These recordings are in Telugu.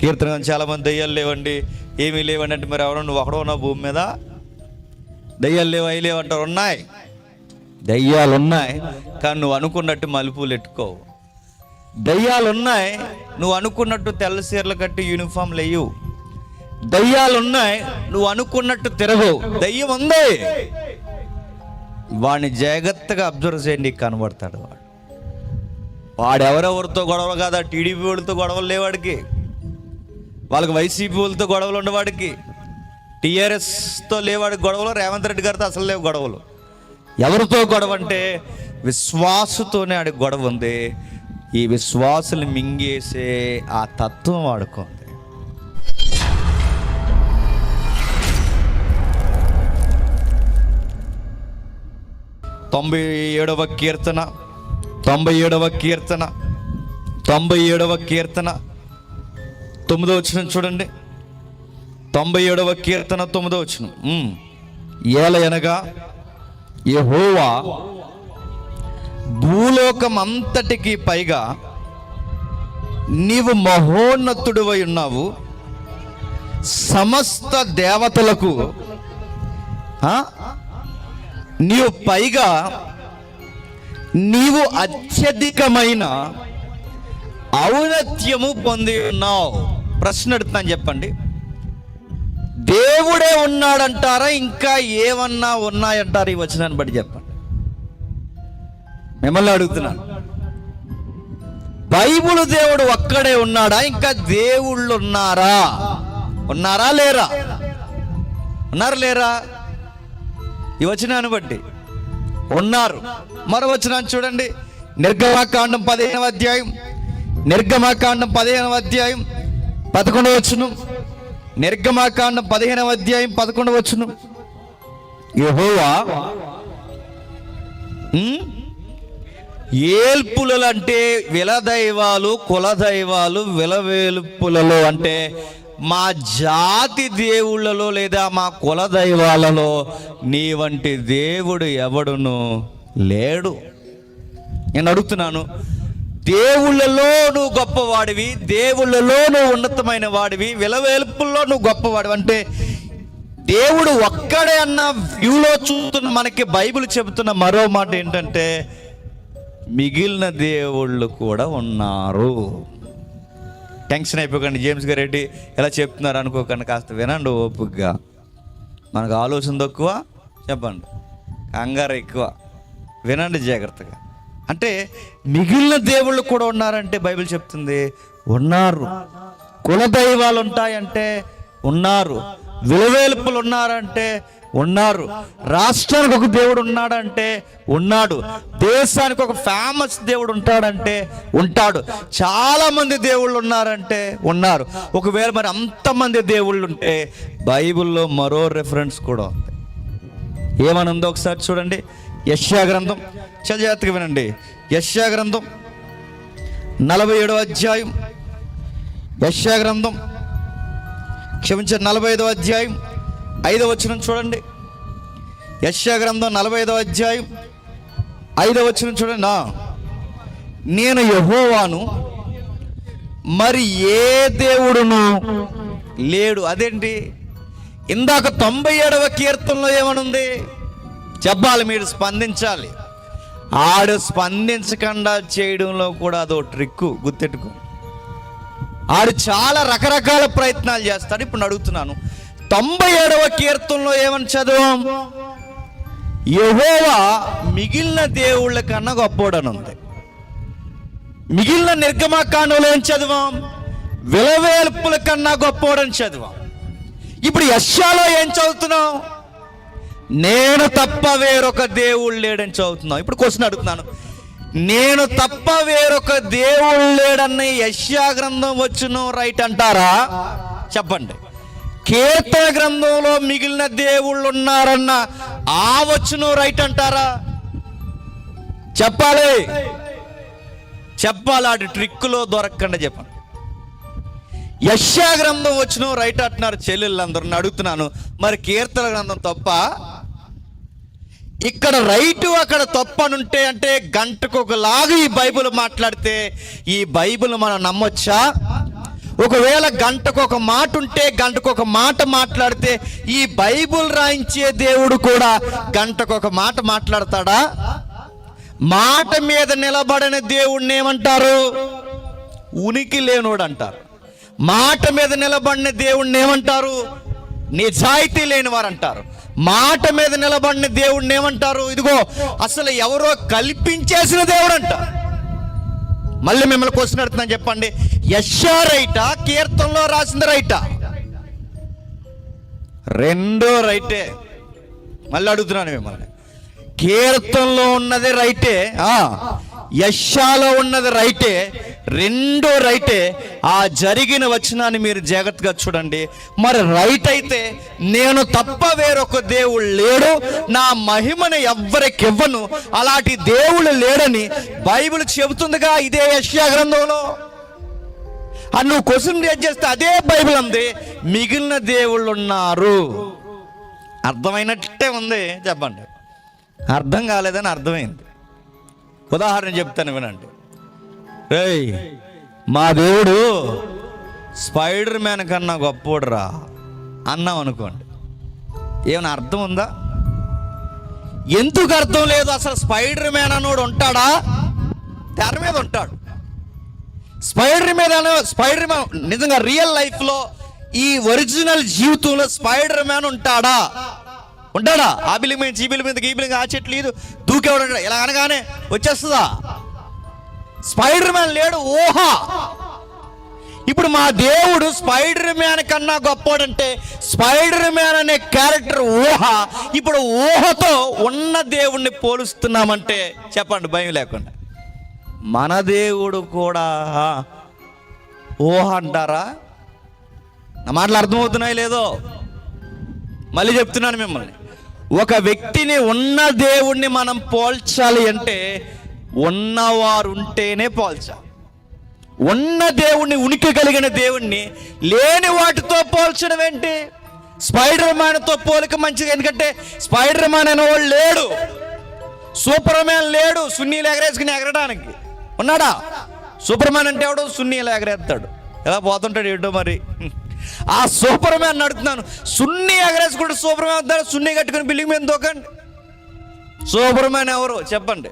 కీర్తన చాలామంది చాలా మంది దయ్యాలు లేవండి. ఏమీ లేవండి అంటే మరి ఎవరో నువ్వు ఒకడో ఉన్నావు భూమి మీద? దయ్యాలు లేవు అవి లేవంటారు ఉన్నాయి. దయ్యాలు ఉన్నాయి కానీ నువ్వు అనుకున్నట్టు మలుపులు ఎట్టుకోవు. దయ్యాలు ఉన్నాయి నువ్వు అనుకున్నట్టు తెల్ల చీరలు కట్టి యూనిఫామ్ లేవు దయ్యాలు ఉన్నాయి నువ్వు అనుకున్నట్టు తిరగవు. దయ్యం ఉంది. వాడిని జాగ్రత్తగా అబ్జర్వ్ చేయండి కనబడతాడు వాడు. వాడెవరెవరితో గొడవలు కాదా టీడీపీ వాళ్ళతో గొడవలు లేవాడికి వాళ్ళకి వైసీపీ వాళ్ళతో గొడవలు ఉన్నవాడికి టీఆర్ఎస్తో లేవాడికి గొడవలు రేవంత్ రెడ్డి గారితో అసలు లేవు గొడవలు. ఎవరితో గొడవ అంటే విశ్వాసతోనే ఆడికి గొడవ ఉంది. ఈ విశ్వాసులు మింగేసే ఆ తత్వం వాడుకోండి తొంభై ఏడవ కీర్తన తొంభై ఏడవ కీర్తన తొంభై ఏడవ కీర్తన. తొమ్మిదో వచ్చిన చూడండి. తొంభై ఏడవ కీర్తన తొమ్మిదో వచ్చిన ఏల అనగా యహోవా భూలోకం అంతటికి పైగా నీవు మహోన్నతుడివై ఉన్నావు. సమస్త దేవతలకు నీవు పైగా నీవు అత్యధికమైన ఔన్నత్యము పొంది ఉన్నావు. ప్రశ్న అడుగుతాను చెప్పండి. దేవుడే ఉన్నాడంటారా ఇంకా ఏమన్నా ఉన్నాయంటారా ఈ వచనాన్ని బట్టి చెప్పండి. మిమ్మల్ని అడుగుతున్నాను. బైబుల్ దేవుడు ఒక్కడే ఉన్నాడా ఇంకా దేవుళ్ళు ఉన్నారా? ఉన్నారా లేరా? ఉన్నారు లేరా? ఈ వచనాన్ని బట్టి. ఉన్నారు. మరో వచనాన్ని చూడండి. నిర్గమాకాండం పదిహేనవ అధ్యాయం. నిర్గమాకాండం పదిహేనవ అధ్యాయం. పదకొండవ వచ్చును నిర్గమాకాండం పదిహేనవ అధ్యాయం పదకొండవ వచ్చును యహోవా ఏల్పులలు అంటే విలదైవాలు కులదైవాలు విలవేల్పులలో అంటే మా జాతి దేవుళ్ళలో లేదా మా కుల దైవాలలో నీ వంటి దేవుడు ఎవడును లేడు. నేను అడుగుతున్నాను దేవుళ్ళలో నువ్వు గొప్పవాడివి దేవుళ్ళలో నువ్వు ఉన్నతమైన వాడివి విలవేల్పుల్లో నువ్వు గొప్పవాడివి అంటే దేవుడు ఒక్కడే అన్న వ్యూలో చూస్తున్న మనకి బైబిల్ చెబుతున్న మరో మాట ఏంటంటే మిగిలిన దేవుళ్ళు కూడా ఉన్నారు. టెన్షన్ అయిపోకండి. జేమ్స్ గారు రెడ్డి ఎలా చెప్తున్నారు అనుకోకండి. కాస్త వినండి ఓపికగా మనకు ఆలోచన తక్కువ చెప్పండి. కంగారు ఎక్కువ. వినండి జాగ్రత్తగా. అంటే మిగిలిన దేవుళ్ళు కూడా ఉన్నారంటే బైబిల్ చెప్తుంది. ఉన్నారు. కుల దైవాలు ఉంటాయంటే ఉన్నారు. విలువేలుపులు ఉన్నారంటే ఉన్నారు. రాష్ట్రానికి ఒక దేవుడు ఉన్నాడంటే ఉన్నాడు. దేశానికి ఒక ఫేమస్ దేవుడు ఉంటాడంటే ఉంటాడు. చాలామంది దేవుళ్ళు ఉన్నారంటే ఉన్నారు. ఒకవేళ మరి అంతమంది దేవుళ్ళు ఉంటే బైబిల్లో మరో రెఫరెన్స్ కూడా ఉంది. ఏమనుందో ఒకసారి చూడండి. యశ్యా గ్రంథం చాలా జాగ్రత్తగా వినండి. యశ్యా గ్రంథం నలభై ఏడవ అధ్యాయం. యశ్యా గ్రంథం క్షమించండి నలభై ఐదవ అధ్యాయం ఐదవ వచనం చూడండి. యశ్యా గ్రంథం నలభై ఐదవ అధ్యాయం ఐదవ వచనం చూడండి. నా నేను యహోవాను మరి ఏ దేవుడును? లేడు. అదేంటి? ఇందాక తొంభై ఏడవ కీర్తనలో ఏమనుంది? చెప్పాలి మీరు స్పందించాలి. ఆడు స్పందించకుండా చేయడంలో కూడా అదో ట్రిక్కు గుర్తెట్టుకో. ఆడు చాలా రకరకాల ప్రయత్నాలు చేస్తాడు. ఇప్పుడు అడుగుతున్నాను. తొంభై ఏడవ కీర్తనలో ఏమని చదివాం? యహోవా మిగిలిన దేవుళ్ళ కన్నా గొప్పోడని ఉంది మిగిలిన నిర్గమకాండంలో ఏం చదివాం? విలవేల్పుల కన్నా గొప్పోడని చదివాం. ఇప్పుడు యశ్యాలో ఏం చదువుతున్నాం? నేను తప్ప వేరొక దేవుడు లేడని చదువుతున్నాం ఇప్పుడు క్వశ్చన్ అడుగుతున్నాను. నేను తప్ప వేరొక దేవుడు లేడన్న యశ్యా గ్రంథం వచ్చును రైట్ అంటారా? చెప్పండి. కీర్తన గ్రంథంలో మిగిలిన దేవుళ్ళు ఉన్నారన్న ఆ వచ్చును రైట్ అంటారా? చెప్పాలి. చెప్పాలి ఆడి ట్రిక్కులో దొరకకుండా చెప్పండి. యశ్యా గ్రంథం వచ్చిన రైట్ అంటున్నారు చెల్లెళ్ళందరూ. అడుగుతున్నాను. మరి కీర్తన గ్రంథం తప్ప ఇక్కడ రైటు అక్కడ తప్పనుంటే అంటే గంటకు ఒకలాగా ఈ బైబిల్ మాట్లాడితే ఈ బైబిల్ మనం నమ్మొచ్చా? ఒకవేళ గంటకు ఒక మాట ఉంటే గంటకు ఒక మాట మాట్లాడితే ఈ బైబుల్ రాయించే దేవుడు కూడా గంటకు ఒక మాట మాట్లాడతాడా? మాట మీద నిలబడిన దేవుడిని ఏమంటారు? ఉనికి లేనోడు అంటారు మాట మీద నిలబడిన దేవుణ్ణి ఏమంటారు? నిజాయితీ లేని వారు అంటారు మాట మీద నిలబడిన దేవుడిని ఏమంటారు? ఇదిగో అసలు ఎవరో కల్పించేసిన దేవుడు అంట మళ్ళీ మిమ్మల్ని క్వశ్చన్ అడుగుతున్నాను చెప్పండి. యశా రైట? కీర్తనలో రాసింది రైట? రెండో రైటే. మళ్ళీ అడుగుతున్నాను మిమ్మల్ని. కీర్తనలో ఉన్నది రైటే. యశాలో ఉన్నది రైటే. రెండో రైటే ఆ జరిగిన వచనాన్ని మీరు జాగ్రత్తగా చూడండి. మరి రైట్ అయితే నేను తప్ప వేరొక దేవుడు లేడు నా మహిమను ఎవ్వరికి ఇవ్వను అలాంటి దేవుడు లేడని బైబిల్ చెబుతుందిగా ఇదే యశ్యా గ్రంథంలో. అని నువ్వు క్వశ్చన్ రేట్ చేస్తే అదే బైబిల్ ఉంది మిగిలిన దేవుళ్ళు ఉన్నారు అర్థమైనట్టే ఉంది చెప్పండి. అర్థం కాలేదని అర్థమైంది. ఉదాహరణ చెప్తాను వినండి. రేయ్ మా దేవుడు స్పైడర్ మ్యాన్ కన్నా గొప్పోడురా అన్నాం అనుకోండి. ఏమైనా అర్థం ఉందా? ఎందుకు అర్థం లేదు? అసలు స్పైడర్ మ్యాన్ అన్నోడు ఉంటాడా? తెర మీద ఉంటాడు. స్పైడర్ మీద స్పైడర్ మ్యాన్ నిజంగా రియల్ లైఫ్లో ఈ ఒరిజినల్ జీవితంలో స్పైడర్ మ్యాన్ ఉంటాడా? ఉంటాడా? ఆ బిల్లింగ్ మీద ఈ బిల్లింగ్ మీద ఈ బిల్లింగ్ ఆ చెట్లు ఇది దూకేవాడు ఉంటాడు. ఇలా అనగానే వచ్చేస్తుందా? స్పైడర్ మ్యాన్ లేడు ఊహ ఇప్పుడు మా దేవుడు స్పైడర్ మ్యాన్ కన్నా గొప్పోడంటే స్పైడర్ మ్యాన్ అనే క్యారెక్టర్ ఊహ. ఇప్పుడు ఊహతో ఉన్న దేవుణ్ణి పోలుస్తున్నామంటే చెప్పండి భయం లేకుండా. మన దేవుడు కూడా ఊహ అంటారా? నా మాటలు అర్థమవుతున్నాయి లేదో? మళ్ళీ చెప్తున్నాను మిమ్మల్ని. ఒక వ్యక్తిని ఉన్న దేవుణ్ణి మనం పోల్చాలి అంటే ఉన్నవారు ఉంటేనే పోల్చాలి ఉన్న దేవుణ్ణి ఉనికి కలిగిన దేవుణ్ణి లేని వాటితో పోల్చడం ఏంటి? స్పైడర్ మ్యాన్తో పోలిక మంచిది ఎందుకంటే స్పైడర్ మ్యాన్ అనేవాడు లేడు. సూపర్ మ్యాన్ లేడు సున్నీలు ఎగరేసుకుని ఎగరడానికి. ఉన్నాడా? సూపర్ మ్యాన్ అంటే ఎవడు? సున్నీలు ఎగరేస్తాడు. ఎలా పోతుంటాడు ఏంటో మరి? ఆ సూపర్ మ్యాన్ నడుతున్నాను. సున్ని ఎగరేసుకుంటే సూపర్ మ్యాన్ సున్నీ సున్ని కట్టుకుని బిల్డింగ్ మీద దూకండి? సూపర్ మ్యాన్ ఎవరు? చెప్పండి.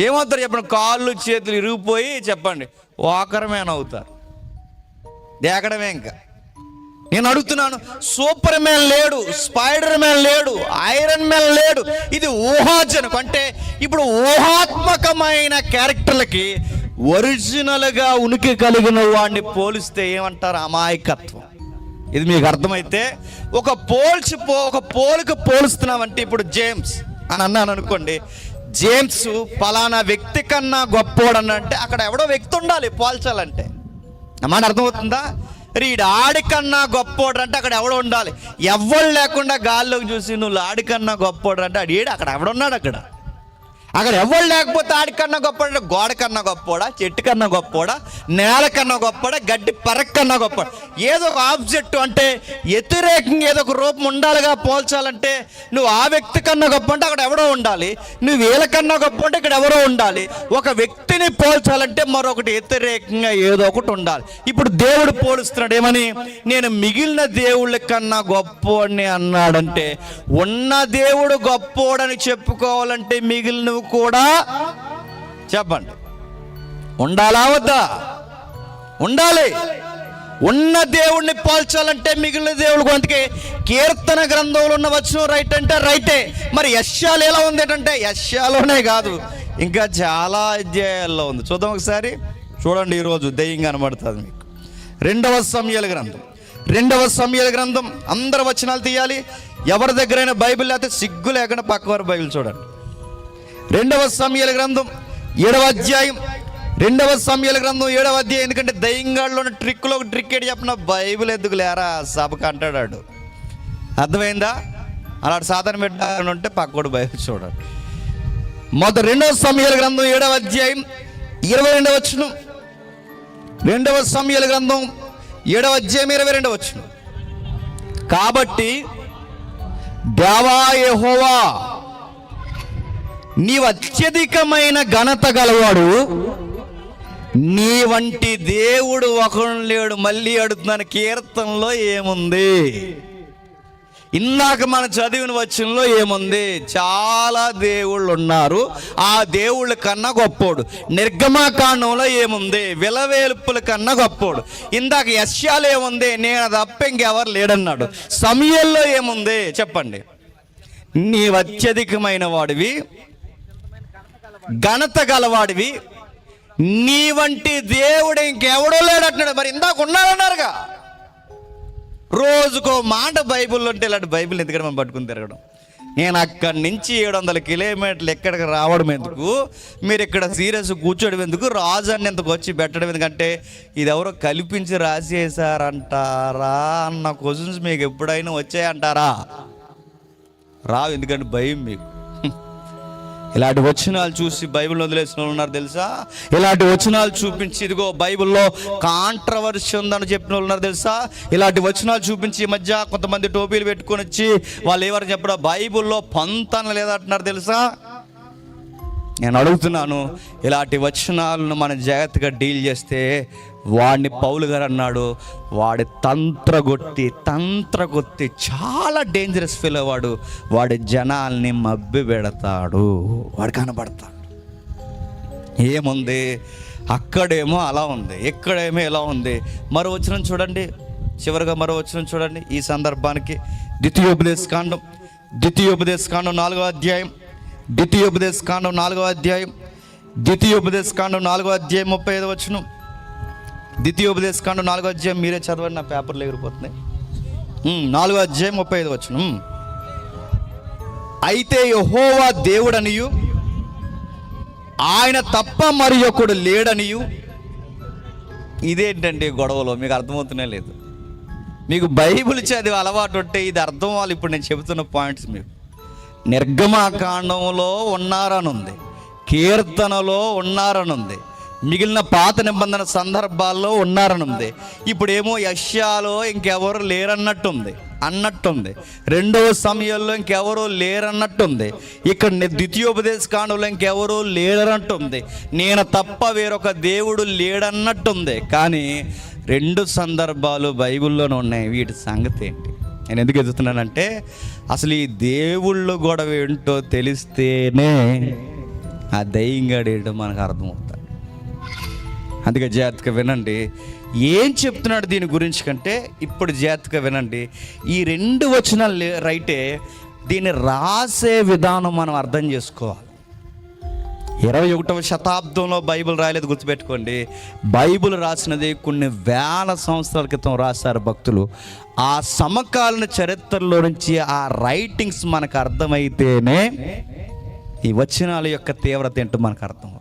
ఏమవుతారు చెప్పండి? కాళ్ళు చేతులు ఇరిగిపోయి చెప్పండి. వాకర్ అవుతారు. దేకడమే ఇంకా. నేను అడుగుతున్నాను సూపర్ మ్యాన్ లేడు స్పైడర్ మ్యాన్ లేడు ఐరన్ మ్యాన్ లేడు. ఇది ఊహాజనకు. అంటే ఇప్పుడు ఊహాత్మకమైన క్యారెక్టర్లకి ఒరిజినల్గా ఉనికి కలిగిన వాడిని పోలిస్తే ఏమంటారు అమాయకత్వం? ఇది మీకు అర్థమైతే ఒక పోల్చి పో ఒక పోలిక పోలుస్తున్నామంటే ఇప్పుడు జేమ్స్ అని అన్నాను అనుకోండి జేమ్స్ పలానా వ్యక్తి కన్నా గొప్పోడనంటే అక్కడ ఎవడో వ్యక్తి ఉండాలి పోల్చాలంటే. నా మాట అర్థమవుతుందా? రీడు ఆడికన్నా గొప్పోడు అంటే అక్కడ ఎవడో ఉండాలి. ఎవ్వరు లేకుండా గాల్లోకి చూసి నువ్వు ఆడికన్నా గొప్పోడు అంటే అడిగాడు అక్కడ ఎవడున్నాడు అక్కడ. అక్కడ ఎవరు లేకపోతే ఆడికన్నా గొప్ప గోడ కన్నా గొప్పోడా చెట్టు కన్నా గొప్పోడా నేల కన్నా గొప్పడా గడ్డి పరక్ కన్నా గొప్ప ఏదో ఒక ఆబ్జెక్ట్ అంటే వ్యతిరేకంగా ఏదో ఒక రూపం ఉండాలిగా పోల్చాలంటే నువ్వు ఆ వ్యక్తి కన్నా గొప్ప అంటే అక్కడ ఎవడో ఉండాలి. నువ్వు వీళ్ళ కన్నా గొప్ప అంటే ఇక్కడ ఎవరో ఉండాలి. ఒక వ్యక్తిని పోల్చాలంటే మరొకటి వ్యతిరేకంగా ఏదో ఒకటి ఉండాలి. ఇప్పుడు దేవుడు పోలుస్తున్నాడు. ఏమని? నేను మిగిలిన దేవుళ్ళ కన్నా గొప్పోడిని అన్నాడంటే ఉన్న దేవుడు గొప్పోడని చెప్పుకోవాలంటే మిగిలిన కూడా చెప్పండి. ఉండాలా వద్దా? ఉండాలి. ఉన్న దేవుణ్ణి పోల్చాలంటే మిగిలిన దేవుడు అందుకే కీర్తన గ్రంథంలో ఉన్న వచనం రైట్ అంటే రైటే. మరి యశ్యాలు ఎలా ఉంది అంటే యశ్యాలోనే కాదు ఇంకా చాలా అధ్యాయాల్లో ఉంది. చూద్దాం ఒకసారి. చూడండి ఈరోజు దెయ్యం కనబడుతుంది మీకు. రెండవ సమయాల గ్రంథం. రెండవ సమయాల గ్రంథం. అందరు వచనాలు తీయాలి. ఎవరి దగ్గరైనా బైబిల్ లేకపోతే సిగ్గు లేకుండా పక్కవారు బైబిల్ చూడండి. రెండవ సమయాల గ్రంథం ఏడవ అధ్యాయం. రెండవ సమయాల గ్రంథం ఏడవ అధ్యాయం. ఎందుకంటే దయ్యంగాడులో ఉన్న ట్రిక్లో ఒక ట్రిక్ ఏడు చెప్పిన? బైబిల్ ఎందుకు లేరా? సభకు అంటాడాడు. అర్థమైందా? అలాంటి సాధన పెట్టాలని ఉంటే పక్కోడు బైబిల్ చూడండి మొదటి రెండవ సమయాల గ్రంథం ఏడవ అధ్యాయం ఇరవై రెండవ వచ్చును రెండవ సమయాల గ్రంథం ఏడవ అధ్యాయం ఇరవై రెండవ వచ్చును కాబట్టి దేవా యహోవా నీవు అత్యధికమైన ఘనత గలవాడు. నీ వంటి దేవుడు ఒకడు లేడు. మళ్ళీ అడుగుతున్నాను కీర్తనలో ఏముంది? ఇందాక మన చదివిన వచనంలో ఏముంది? చాలా దేవుళ్ళు ఉన్నారు ఆ దేవుళ్ళ కన్నా గొప్పోడు. నిర్గమాకాండంలో ఏముంది? విలవేలుపుల కన్నా గొప్పోడు. ఇందాక యశ్యాలు ఏముంది? నేను తప్ప ఇంకెవరు లేడన్నాడు. సమయంలో ఏముంది? చెప్పండి. నీవు అత్యధికమైన వాడివి. ఘనత గలవాడివి. నీ వంటి దేవుడు ఇంకెవడో లేడంటున్నాడు మరి ఇందాక ఉన్నాడన్నారుగా. రోజుకో మాట బైబిల్ ఉంటే ఇలాంటి బైబిల్ ఎందుకంటే మనం పట్టుకుని తిరగడం? నేను అక్కడి నుంచి ఏడు వందల కిలోమీటర్లు ఎక్కడికి రావడం ఎందుకు? మీరు ఇక్కడ సీరియస్ కూర్చోడం ఎందుకు? రాజు అని ఎందుకు వచ్చి పెట్టడం ఎందుకంటే ఇది ఎవరో కల్పించి రాసేసారంటారా అన్న క్వశ్చన్స్ మీకు ఎప్పుడైనా వచ్చాయంటారా? రావు ఎందుకంటే భయం మీకు. ఇలాంటి వచనాలు చూసి బైబిల్ వదిలేసిన ఉన్నారు తెలుసా? ఇలాంటి వచనాలు చూపించి ఇదిగో బైబిల్లో కాంట్రవర్సీ ఉందని చెప్పిన ఉన్నారు తెలుసా? ఇలాంటి వచనాలు చూపించి ఈ మధ్య కొంతమంది టోపీలు పెట్టుకొని వచ్చి వాళ్ళు ఎవరు చెప్పడం బైబిల్లో పంతన లేదంటున్నారు తెలుసా? నేను అడుగుతున్నాను ఇలాంటి వచనాలను మనం జాగ్రత్తగా డీల్ చేస్తే వాడిని పౌలు గారు అన్నాడు వాడి తంత్రగొత్తి తంత్రగొత్తి చాలా డేంజరస్ ఫీల్ వాడు. వాడి జనాల్ని మబ్బి పెడతాడు. వాడు కనబడతాడు. ఏముంది? అక్కడేమో అలా ఉంది ఎక్కడేమో ఎలా ఉంది. మరో వచ్చిన చూడండి. చివరిగా మరో వచ్చిన చూడండి. ఈ సందర్భానికి ద్వితీయోపదేశ కాండం ద్వితీయోపదేశ కాండం నాలుగో అధ్యాయం ద్వితీయోపదేశ కాండం నాలుగో అధ్యాయం ద్వితీయోపదేశకాండం నాలుగో అధ్యాయం ముప్పై ఐదు వచ్చినాం ద్వితీయోపదేశ కాండం నాలుగో అధ్యాయం మీరే చదవండి నా పేపర్లు ఎగిరిపోతున్నాయి. నాలుగో అధ్యాయం ముప్పై ఐదు వచ్చిన అయితే యహోవా దేవుడనియు ఆయన తప్ప మరి ఒకడు లేడనియు. ఇదేంటండి గొడవలో? మీకు అర్థమవుతూనే లేదు. మీకు బైబిల్ చదివి అలవాటు ఉంటే ఇది అర్థం అవ్వాలి. ఇప్పుడు నేను చెబుతున్న పాయింట్స్ మీకు నిర్గమాకాండంలో ఉన్నారని ఉంది కీర్తనలో ఉన్నారని ఉంది మిగిలిన పాత నిబంధన సందర్భాల్లో ఉన్నారని ఉంది ఇప్పుడేమో యష్యాలో ఇంకెవరు లేరన్నట్టుంది. అన్నట్టుంది. రెండవ సమయంలో ఇంకెవరో లేరన్నట్టుంది. ఇక్కడ ద్వితీయోపదేశ కాండంలో ఇంకెవరో లేరన్నట్టుంది. నేను తప్ప వేరొక దేవుడు లేడన్నట్టుంది. కానీ రెండు సందర్భాలు బైబిల్లోనే ఉన్నాయి. వీటి సంగతి ఏంటి? నేను ఎందుకు ఎదుగుతున్నానంటే అసలు ఈ దేవుళ్ళు గొడవ ఏంటో తెలిస్తేనే ఆ దయ్యంగా మనకు అర్థమవుతుంది. అందుకే జాగ్రత్తగా వినండి. ఏం చెప్తున్నాడు దీని గురించి కంటే ఇప్పుడు జాగ్రత్తగా వినండి. ఈ రెండు వచనాలు రైటే దీన్ని రాసే విధానం మనం అర్థం చేసుకోవాలి. ఇరవై ఒకటవ శతాబ్దంలో బైబిల్ రాయలేదు గుర్తుపెట్టుకోండి. బైబిల్ రాసినది కొన్ని వేల సంవత్సరాల క్రితం రాశారు భక్తులు. ఆ సమకాలీన చరిత్రలో నుంచి ఆ రైటింగ్స్ మనకు అర్థమైతేనే ఈ వచనాల యొక్క తీవ్రత ఏంటో మనకు అర్థం